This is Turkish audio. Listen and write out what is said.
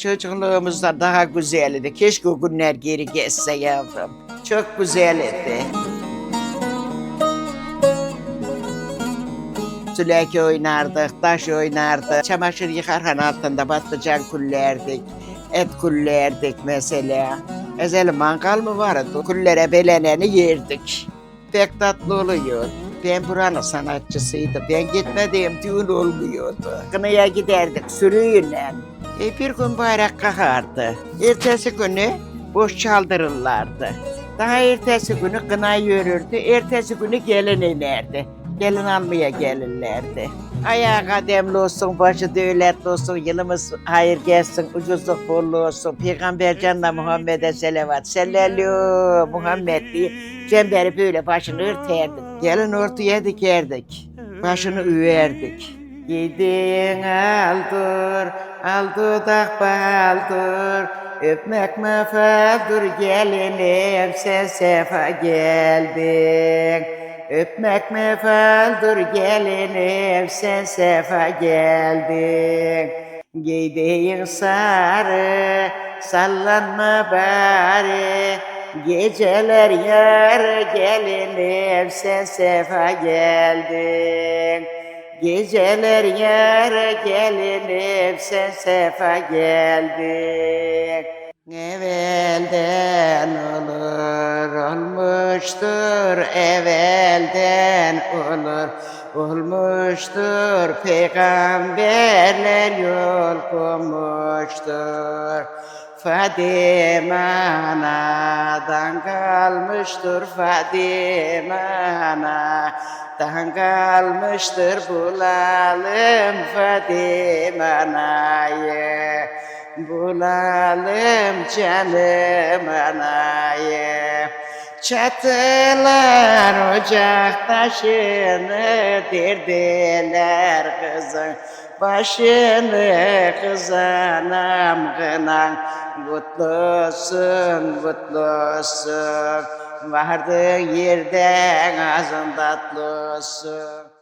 çocukluğumuzda daha güzeldi. Keşke o günler geri geçse yavrum. Çok güzeldi. Süleki oynardık, taş oynardık. Çamaşır yıkarken altında patlıcan kullerdik. Et kullerdik mesela. Ezel mangal mı vardı? Kullere beleneni yerdik. Pek tatlı oluyor. Ben buranın sanatçısıydım. Ben gitmediğim düğün olmuyordu. Kınaya giderdik sürüyle. E, bir gün bayrak kakardı. Ertesi günü boş çaldırırlardı. Daha ertesi günü kına yürürdü. Ertesi günü gelin inerdi. Gelin almaya gelirlerdi. Ayağı kademli olsun, başı devletli olsun, yılımız hayır gelsin, ucuzluk bollu olsun. Peygamber canına Muhammed'e selavat. Sellelü Muhammed diye cemberi böyle başını örterdik. Gelin ortaya dikerdik. Başını üverdik. Gidin aldır, al dudak baldır. Öpmek mefaldır gelinim sen sefa geldin. Öpmek mefaldır gelinim sen sefa geldin. Giydiğin sarı sallanma bari. Geceler yar gelinim sen sefa geldin. Geceler yar gelinim sen sefa geldin. Evvelden olur olmuştur evvelden olur olmuştur peygamberler yol koymuştur. Fadime anadan kalmıştır Fadime anadan kalmıştır bulalım Fadime anayı bulalım canım anayı Çatılar ocak taşını dirdiler kızın başını kızanam kınan Kutlusun, kutlusun Vardığın yerden ağzın tatlısun